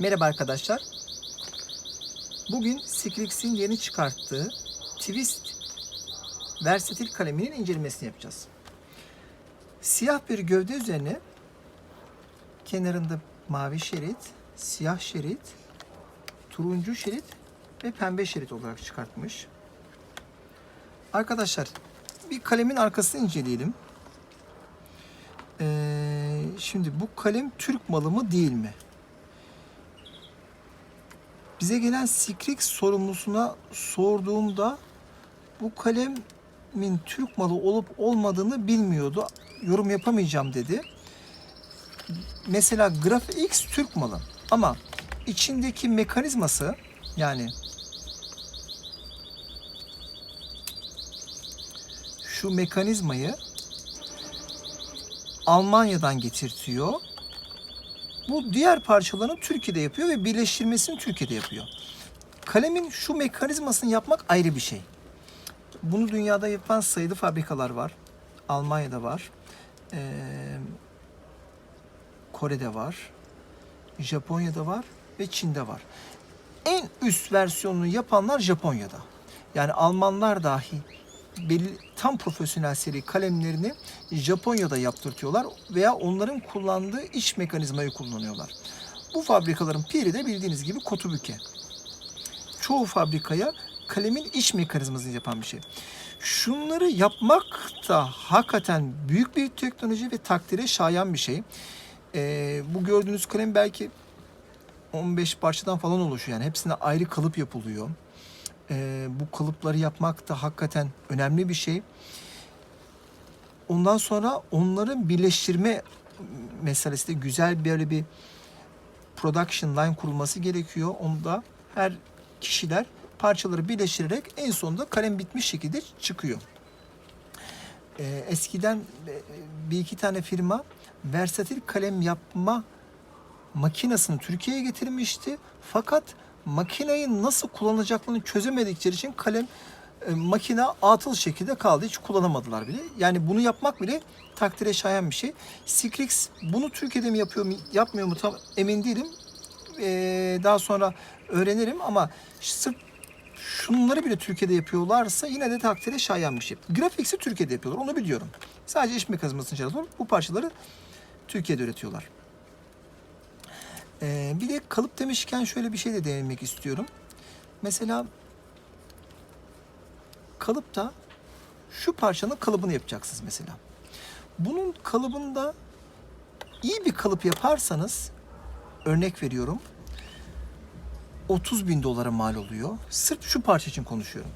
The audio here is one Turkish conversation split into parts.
Merhaba arkadaşlar. Bugün Skrillex'in yeni çıkarttığı Twist versatil kaleminin incelemesini yapacağız. Siyah bir gövde üzerine kenarında mavi şerit, siyah şerit, turuncu şerit ve pembe şerit olarak çıkartmış. Arkadaşlar bir kalemin arkasını inceleyelim. Ee, şimdi bu kalem Türk malı mı değil mi? Bize gelen Skrillex sorumlusuna sorduğumda bu kalemin Türk malı olup olmadığını bilmiyordu. Yorum yapamayacağım dedi. Mesela GraphX Türk malı ama içindeki mekanizması yani şu mekanizmayı Almanya'dan getirtiyor. Bu diğer parçalarını Türkiye'de yapıyor ve birleştirmesini Türkiye'de yapıyor. Kalemin şu mekanizmasını yapmak ayrı bir şey. Bunu dünyada yapan sayılı fabrikalar var. Almanya'da var. Ee, Kore'de var. Japonya'da var ve Çin'de var. En üst versiyonunu yapanlar Japonya'da. Yani Almanlar dahi belli tam profesyonel seri kalemlerini Japonya'da yaptırtıyorlar veya onların kullandığı iç mekanizmayı kullanıyorlar. Bu fabrikaların piri de bildiğiniz gibi Kotobuke. Çoğu fabrikaya kalemin iç mekanizmasını yapan bir şey. Şunları yapmak da hakikaten büyük bir teknoloji ve takdire şayan bir şey. Ee, bu gördüğünüz kalem belki 15 parçadan falan oluşuyor. Yani hepsine ayrı kalıp yapılıyor. Ee, bu kalıpları yapmak da hakikaten önemli bir şey. Ondan sonra onların birleştirme meselesi de güzel böyle bir production line kurulması gerekiyor. Onda her kişiler parçaları birleştirerek en sonunda kalem bitmiş şekilde çıkıyor. Ee, eskiden e, bir iki tane firma versatil kalem yapma makinesini Türkiye'ye getirmişti. Fakat makineyi nasıl kullanacaklarını çözemedikleri için kalem e, makine atıl şekilde kaldı. Hiç kullanamadılar bile. Yani bunu yapmak bile takdire şayan bir şey. Skrillex bunu Türkiye'de mi yapıyor mu yapmıyor mu tam emin değilim. Ee, daha sonra öğrenirim ama sırf şunları bile Türkiye'de yapıyorlarsa yine de takdire şayan bir şey. Grafix'i Türkiye'de yapıyorlar onu biliyorum. Sadece iş mekanizmasını çalışıyorlar. Bu parçaları Türkiye'de üretiyorlar. Ee, bir de kalıp demişken şöyle bir şey de değinmek istiyorum. Mesela kalıpta şu parçanın kalıbını yapacaksınız mesela. Bunun kalıbında iyi bir kalıp yaparsanız örnek veriyorum 30 bin dolara mal oluyor. Sırf şu parça için konuşuyorum.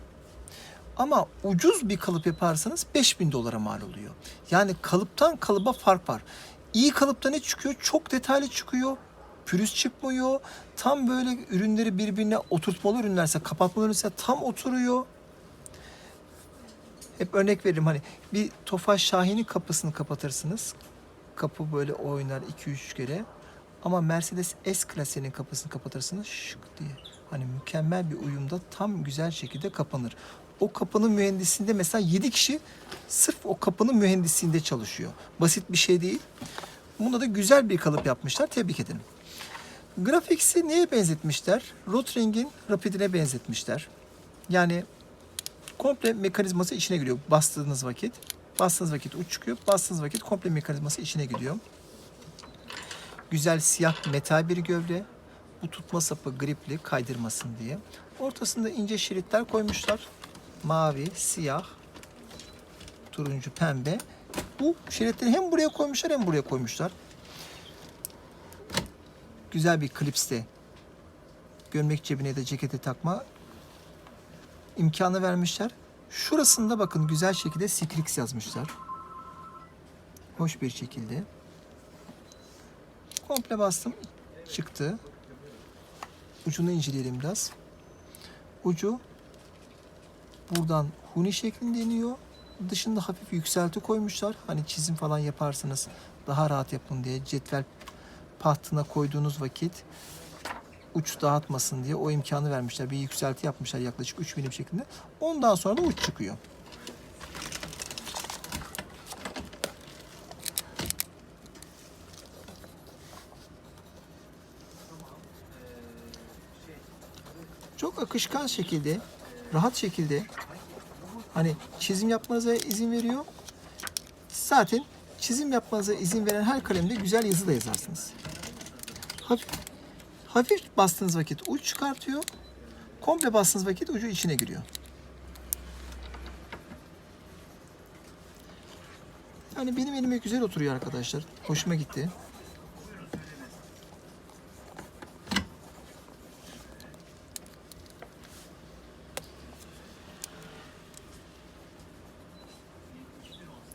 Ama ucuz bir kalıp yaparsanız 5 bin dolara mal oluyor. Yani kalıptan kalıba fark var. İyi kalıpta ne çıkıyor? Çok detaylı çıkıyor. Pürüz çıkmıyor. Tam böyle ürünleri birbirine oturtmalı ürünlerse, kapatmalı ürünlerse tam oturuyor. Hep örnek veririm hani bir Tofaş Şahin'in kapısını kapatırsınız. Kapı böyle oynar 2-3 kere. Ama Mercedes S klasiğinin kapısını kapatırsınız şık diye. Hani mükemmel bir uyumda tam güzel şekilde kapanır. O kapının mühendisinde mesela 7 kişi sırf o kapının mühendisliğinde çalışıyor. Basit bir şey değil. Bunda da güzel bir kalıp yapmışlar. Tebrik ederim. Grafix'i neye benzetmişler? Rotring'in Rapid'ine benzetmişler. Yani komple mekanizması içine giriyor bastığınız vakit. Bastığınız vakit uç çıkıyor. Bastığınız vakit komple mekanizması içine gidiyor. Güzel siyah metal bir gövde. Bu tutma sapı gripli kaydırmasın diye. Ortasında ince şeritler koymuşlar. Mavi, siyah, turuncu, pembe. Bu şeritleri hem buraya koymuşlar hem buraya koymuşlar. Güzel bir klipste gömlek cebine de cekete takma imkanı vermişler. Şurasında bakın güzel şekilde Skrillex yazmışlar. Hoş bir şekilde. Komple bastım. Çıktı. Ucunu inceleyelim biraz. Ucu buradan huni şeklinde iniyor. Dışında hafif yükselti koymuşlar. Hani çizim falan yaparsanız daha rahat yapın diye cetvel pahtına koyduğunuz vakit uç dağıtmasın diye o imkanı vermişler. Bir yükselti yapmışlar yaklaşık 3 milim şeklinde. Ondan sonra da uç çıkıyor. çok akışkan şekilde, rahat şekilde hani çizim yapmanıza izin veriyor. Zaten çizim yapmanıza izin veren her kalemde güzel yazı da yazarsınız. Hafif, hafif bastığınız vakit uç çıkartıyor. Komple bastığınız vakit ucu içine giriyor. Yani benim elime güzel oturuyor arkadaşlar. Hoşuma gitti.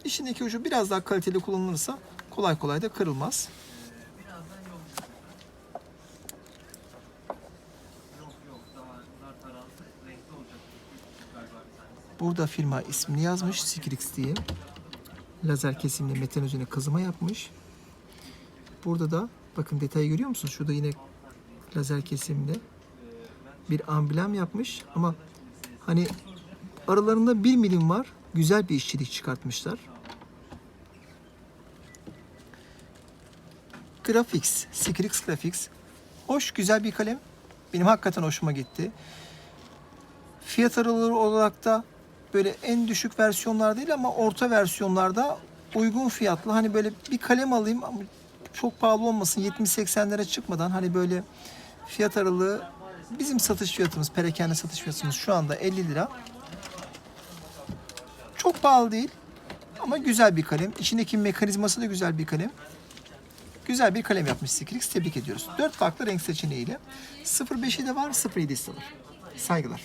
İçindeki ucu biraz daha kaliteli kullanılırsa kolay kolay da kırılmaz. Burada firma ismini yazmış. Sikrix diye. Lazer kesimli metal üzerine kazıma yapmış. Burada da bakın detayı görüyor musunuz? Şurada yine lazer kesimli bir amblem yapmış ama hani aralarında bir milim var. Güzel bir işçilik çıkartmışlar. Graphics, Sikrix Graphics. Hoş, güzel bir kalem. Benim hakikaten hoşuma gitti. Fiyat aralığı olarak da böyle en düşük versiyonlar değil ama orta versiyonlarda uygun fiyatlı. Hani böyle bir kalem alayım ama çok pahalı olmasın 70-80'lere çıkmadan hani böyle fiyat aralığı bizim satış fiyatımız, perakende satış fiyatımız şu anda 50 lira. Çok pahalı değil ama güzel bir kalem. İçindeki mekanizması da güzel bir kalem. Güzel bir kalem yapmış Sikrix. Tebrik ediyoruz. 4 farklı renk seçeneğiyle. 05'i de var, 07'si de var. Saygılar.